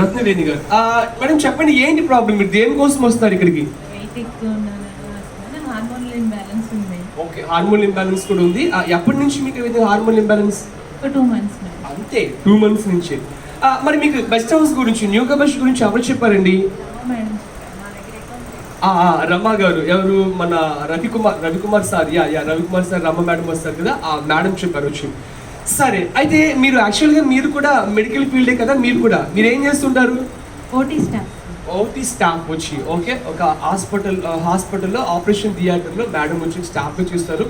రత్నవేణి గారు. మేడం చెప్పండి ఏంటి ప్రాబ్లం మీరు దేనికోసం వస్తున్నారు ఇక్కడికి? ఓకే హార్మోన్ ఇంబ్యాలెన్స్ కూడా ఉంది. ఎప్పటి నుంచి మీకు విధంగా హార్మోన్ ఇంబ్యాలెన్స్ టూ మంత్స్ అంతే టూ మంత్స్ నుంచి. మరి మీకు బెస్ట్ హౌస్ గురించి న్యూ కబర్స్ గురించి ఎవరు చెప్పారండి? రమ గారు ఎవరు? మన Ravikumar Ravikumar sir. Yeah yeah Ravikumar sir Rama madam వస్తారు కదా. ఆ మేడం చెప్పారు వచ్చి. సరే అయితే మీరు యాక్చువల్గా మీరు కూడా మెడికల్ ఫీల్డే కదా మీరు కూడా. మీరు ఏం చేస్తుంటారు ఓటీ స్టాఫ్ ఓటీ స్టాఫ్ వచ్చి ఓకే ఒక హాస్పిటల్ హాస్పిటల్లో ఆపరేషన్ థియేటర్లో మేడం వచ్చి స్టాఫ్ చూస్తారు.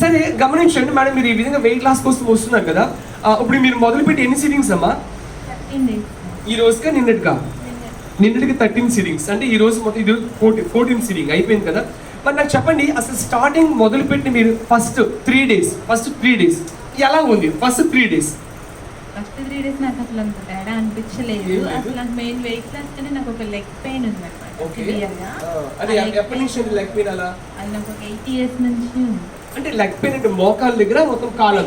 సరే గమనించండి మేడం మీరు ఈ విధంగా వెయిట్ లాస్ కోసం వస్తున్నారు కదా. ఇప్పుడు మీరు మొదలుపెట్టి ఎన్ని సిట్టింగ్స్ అమ్మా? ఈ రోజుగా నిన్నటిగా నిన్నటికి థర్టీన్ సిట్టింగ్స్ అంటే ఈ రోజు మొత్తం ఇది ఫోర్టీన్ ఫోర్టీన్ సిట్టింగ్ అయిపోయింది కదా. మరి నాకు చెప్పండి అసలు స్టార్టింగ్ మొదలుపెట్టి మీరు first three days first three days ఎలా ఉంది? First three days first three days నాకు అసలు అంత తేడా అనిపించలేదు? అసలు నాకు మెయిన్ వెయిట్ లాస్ కానీ నాకు ఒక లెగ్ పెయిన్ ఉంది అంటే లెగ్ పెయిన్ అంటే మోకాల దగ్గర మొత్తం కాలు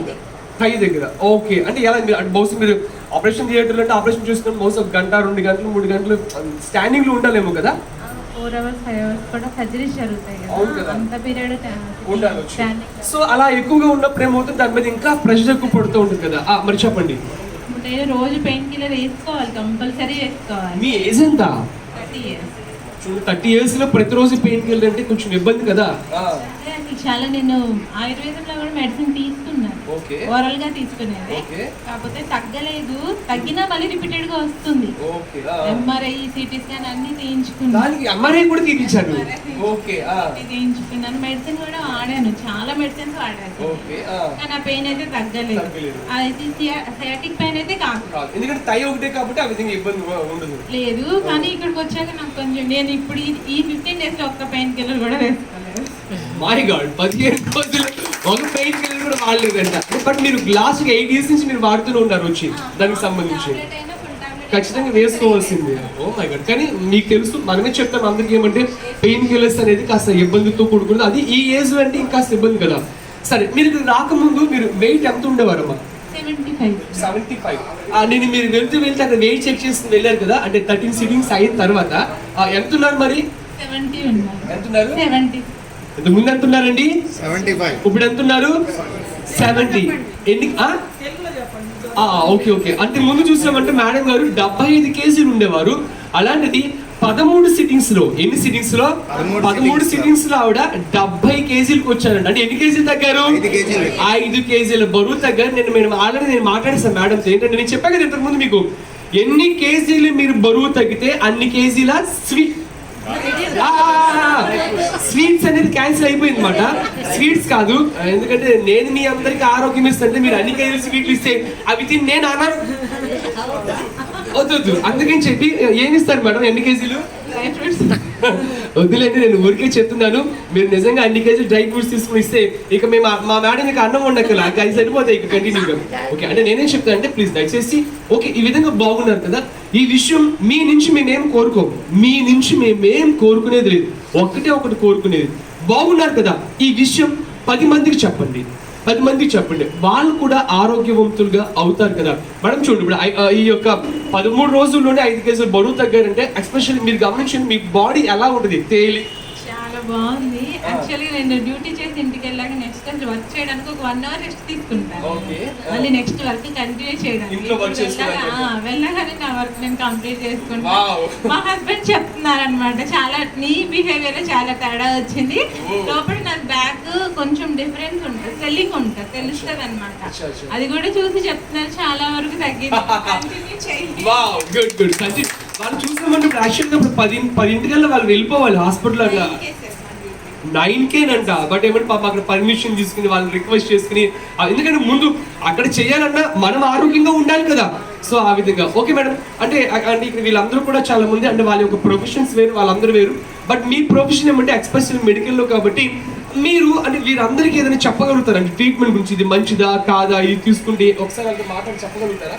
థై దగ్గర. ఓకే. అంటే ఎలా మీరు అంటే బహుశా మీరు ఆపరేషన్ థియేటర్లో అంటే ఆపరేషన్ చూసుకుని బహుశా గంట రెండు గంటలు మూడు గంటలు స్టాండింగ్లో ఉండాలేమో కదా? ఫోర్ అవర్స్ ఫైవ్ అవర్స్ కూడా సర్జరీస్ జరుగుతాయి కదా. అంత పీరియడ్ సో అలా ఎక్కువగా ఉన్నప్పుడు ఏమవుతుంది దాని మీద ఇంకా ప్రెషర్ ఎక్కువ పడుతూ ఉంటుంది కదా. మరి చెప్పండి. నేను రోజు పెయిన్ కిల్లర్ వేసుకోవాలి కంపల్సరీ వేసుకోవాలి. మీ ఏజ్ ఎంత? Thirty years. థర్టీ ఇయర్స్లో ప్రతిరోజు పెయిన్ కిల్లర్ అంటే కొంచెం ఇబ్బంది కదా. చాలా నేను ఆయుర్వేదంలో కూడా మెడిసిన్ తీసుకున్నాను ఓరల్గా తీసుకునేది. కాకపోతే తగ్గలేదు. తగ్గినా మళ్ళీ రిపీటెడ్గా వస్తుంది ఎంఆర్ఐ సిటీ స్కాన్ అన్ని తీయించుకున్నాను. తీయించుకున్నాను. మెడిసిన్ కూడా వాడాను. చాలా మెడిసిన్స్ వాడాను. కానీ ఆ పెయిన్ అయితే తగ్గలేదు. అది సయాటిక్ పెయిన్ అయితే కాదు. ఎందుకంటే తై ఒకటే కాబట్టి ఆ విధంగా ఇబ్బంది ఉండదు. లేదు. కానీ ఇక్కడికి వచ్చాక నాకు కొంచెం నేను ఇప్పుడు ఈ- ఈ ఫిఫ్టీన్ డేస్లో ఒక్క పెయిన్ కిల్లర్ కూడా వేసుకోలేదు. మై గాడ్ పదిహేను రోజులు ఒక పెయిన్ కిల్లర్ కూడా వాడలేదంట. బట్ మీరు లాస్ట్ ఎయిట్ ఇయర్స్ నుంచి మీరు వాడుతూనే ఉన్నారు వచ్చి దానికి సంబంధించి. ఖచ్చితంగా వేసుకోవాల్సిందే. ఓ మై గాడ్ కానీ మీకు తెలుసు మనమే చెప్తాం అందరికి ఏమంటే పెయిన్ కిల్లర్స్ అనేది కాస్త ఇబ్బందితో కూడుకున్నది. అది ఈ ఏజ్లో అంటే ఇంకాస్త ఇబ్బంది కదా. సరే మీరు ఇక్కడ రాకముందు మీరు వెయిట్ ఎంత ఉండేవారమ్మా? సెవెంటీ ఫైవ్ సెవెంటీ ఫైవ్ నేను మీరు వెళ్తూ వెళ్తే అక్కడ వెయిట్ చెక్ చేసుకుని వెళ్ళారు కదా అంటే థర్టీన్ సిట్టింగ్స్ అయిన తర్వాత ఎంత ఉన్నారు మరి? ఎంత ఉన్నారు? ముందు ఎంత ఉన్నారండి? ఇప్పుడు ఎంత ఉన్నారు? సెవెంటీ ఎన్ని ఓకే ఓకే. అంటే ముందు చూసామంటే మేడం గారు డెబ్బై ఐదు కేజీలు ఉండేవారు. అలాంటిది పదమూడు సిట్టింగ్స్లో ఎన్ని సిట్టింగ్స్లో పదమూడు సిట్టింగ్స్లో ఆవిడ డెబ్బై కేజీలకు వచ్చారంట అంటే ఎన్ని కేజీలు తగ్గారు? ఐదు కేజీలు. బరువు తగ్గారు. నేను మేము ఆల్రెడీ నేను మాట్లాడేసాను మేడం ఏంటంటే నేను చెప్పాను కదా ఇంతకు ముందు మీకు ఎన్ని కేజీలు మీరు బరువు తగ్గితే అన్ని కేజీల స్వీట్ స్వీట్స్ అనేది క్యాన్సిల్ అయిపోయింది అనమాట స్వీట్స్ కాదు ఎందుకంటే నేను మీ అందరికి ఆరోగ్యం ఇస్తుంటే మీరు అన్ని కేజీలు స్వీట్లు ఇస్తే అవి తిని నేను అనారు వద్దు అందుకని చెప్పి ఏమి ఇస్తారు మేడం ఎన్ని కేజీలు? వద్దులేండి నేను ఊరికే చెప్తున్నాను. మీరు నిజంగా అన్ని కేజీలు డ్రై ఫ్రూట్స్ తీసుకుని ఇస్తే ఇక మేము మా మేడం ఇక అన్నం ఉండక్కల అది సరిపోతాయి ఇక కంటిన్యూగా ఓకే అంటే నేనేం చెప్తాను అంటే ప్లీజ్ దయచేసి ఓకే ఈ విధంగా బాగున్నారు కదా? ఈ విషయం మీ నుంచి మేమేం కోరుకోము. మీ నుంచి మేమేం కోరుకునేది లేదు. ఒక్కటే ఒకటి కోరుకునేది. బాగున్నారు కదా? ఈ విషయం పది మందికి చెప్పండి. పది మందికి చెప్పండి. వాళ్ళు కూడా ఆరోగ్యవంతులుగా అవుతారు కదా. మేడం చూడండి ఇప్పుడు ఈ యొక్క పదమూడు రోజుల్లోనే ఐదు కేజీలు బరువు తగ్గారంటే ఎస్పెషల్లీ మీరు గమనించండి మీ బాడీ ఎలా ఉంటుంది? తేలి. చాలా బాగుంది. యాక్చువల్లీ నేను డ్యూటీ చేసి ఇంటికి వెళ్ళాక నెక్స్ట్ టైం వర్క్ చేయడానికి ఒక వన్ అవర్ రెస్ట్ తీసుకుంటాను. మళ్ళీ నెక్స్ట్ వర్క్ కంటిన్యూ చేయడానికి. వెళ్ళగానే నా వర్క్ నేను కంప్లీట్. చేసుకుంటాను మా హస్బెండ్ చెప్తున్నారు అనమాట చాలా నీ బిహేవియర్ చాలా తేడా వచ్చింది. Oh. లోపల నా బ్యాక్ కొంచెం డిఫరెన్స్ ఉంటుంది. స్వెల్లింగ్ ఉంటుంది. తెలుస్తుంది అనమాట. అది కూడా చూసి చెప్తున్నారు. చాలా వరకు తగ్గింది. వాళ్ళు చూసామంటే ఇప్పుడు యాక్చువల్గా ఇప్పుడు పది పదింటికల్లా వాళ్ళు వెళ్ళిపోవాలి హాస్పిటల్ అట్లా. నైన్ కేనంట బట్ ఏమంటే పాప అక్కడ పర్మిషన్ తీసుకుని వాళ్ళని రిక్వెస్ట్ చేసుకుని ఎందుకంటే ముందు అక్కడ చేయాలన్నా మనం ఆరోగ్యంగా ఉండాలి కదా. సో ఆ విధంగా. ఓకే మేడం అంటే అంటే ఇక్కడ వీళ్ళందరూ కూడా చాలా మంది అంటే వాళ్ళ యొక్క ప్రొఫెషన్స్ వేరు వాళ్ళందరూ వేరు. బట్ మీ ప్రొఫెషన్ ఏమంటే ఎక్స్పెషల్ మెడికల్లో కాబట్టి మీరు అంటే వీరందరికీ ఏదైనా చెప్పగలుగుతారా అంటే ట్రీట్మెంట్ గురించి ఇది మంచిదా కాదా? ఇది తీసుకుంటే ఒకసారి అంటే మాట్లాడి చెప్పగలుగుతారా?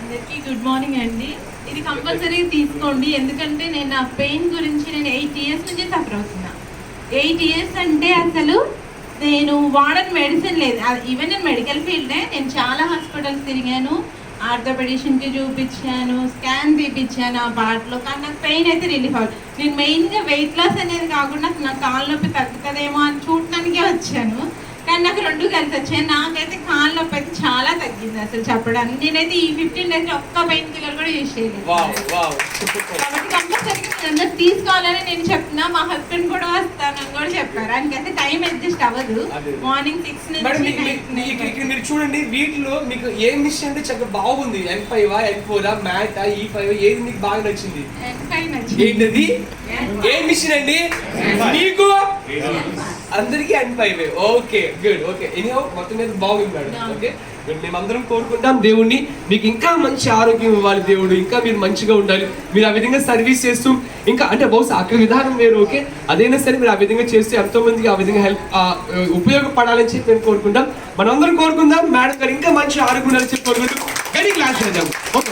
అందరికీ గుడ్ మార్నింగ్ అండి. ఇది కంపల్సరీ తీసుకోండి. ఎందుకంటే నేను నా పెయిన్ గురించి నేను ఎయిట్ ఇయర్స్ నుంచి సఫర్ అవుతున్నా. ఎయిట్ ఇయర్స్ అంటే అసలు నేను వాడని మెడిసిన్ లేదు. ఈవెన్ నేను మెడికల్ ఫీల్డే నేను చాలా హాస్పిటల్స్ తిరిగాను. ఆర్థోపెడిషన్కి చూపించాను స్కాన్ తీపించాను ఆ పార్ట్లో కానీ నాకు పెయిన్ అయితే రిలీఫ్ అవ్వదు. నేను మెయిన్గా వెయిట్ లాస్ అనేది కాకుండా నా కాళ్ళ నొప్పి తగ్గుతుందేమో అని చూడటానికే వచ్చాను. కానీ నాకు రెండు కలిసి వచ్చాయి. నాకైతే కాళ్ళ నొప్పి అయితే చాలా తగ్గింది అసలు చెప్పడానికి నేనైతే ఈ ఫిఫ్టీన్ డేస్ ఒక్క పెయిన్ కిల్లర్ కూడా యూజ్ చేయలేదు. కాబట్టి కంపల్సరీగా అందరూ తీసుకోవాలని నేను చెప్తున్నా మా హస్బెండ్ కూడా వస్తానని కూడా చెప్పారు. ఆయనకైతే టైం అడ్జస్ట్ అవ్వదు. మార్నింగ్ సిక్స్ నుంచి మీరు చూడండి వీటిలో మీకు ఏ మిషన్ అంటే చక్కగా బాగుంది. N five N four mat ఈ ఫైవ్ ఏది మీకు బాగా నచ్చింది? ఏంటది? ఏ మిషన్ అండి? మీకు? అందరికీ N five okay good okay anyhow మొత్తం మీద బాగుంది మేడం. ఓకే మేమందరం కోరుకుంటాం దేవుణ్ణి. మీకు ఇంకా మంచి ఆరోగ్యం ఇవ్వాలి దేవుడు. ఇంకా మీరు మంచిగా ఉండాలి. మీరు ఆ విధంగా సర్వీస్ చేస్తూ ఇంకా అంటే బహుశా అక్కడ విధానం వేరు ఓకే అదైనా సరే మీరు ఆ విధంగా చేస్తే ఎంతో మందికి ఆ విధంగా హెల్ప్ ఉపయోగపడాలని చెప్పి మేము కోరుకుంటాం. మనందరం కోరుకుందాం. మేడం గారు ఇంకా మంచి ఆరోగ్యం ఉండాలని చెప్పి కోరుకుంటూ గడి క్లాస్ చేద్దాం ఓకే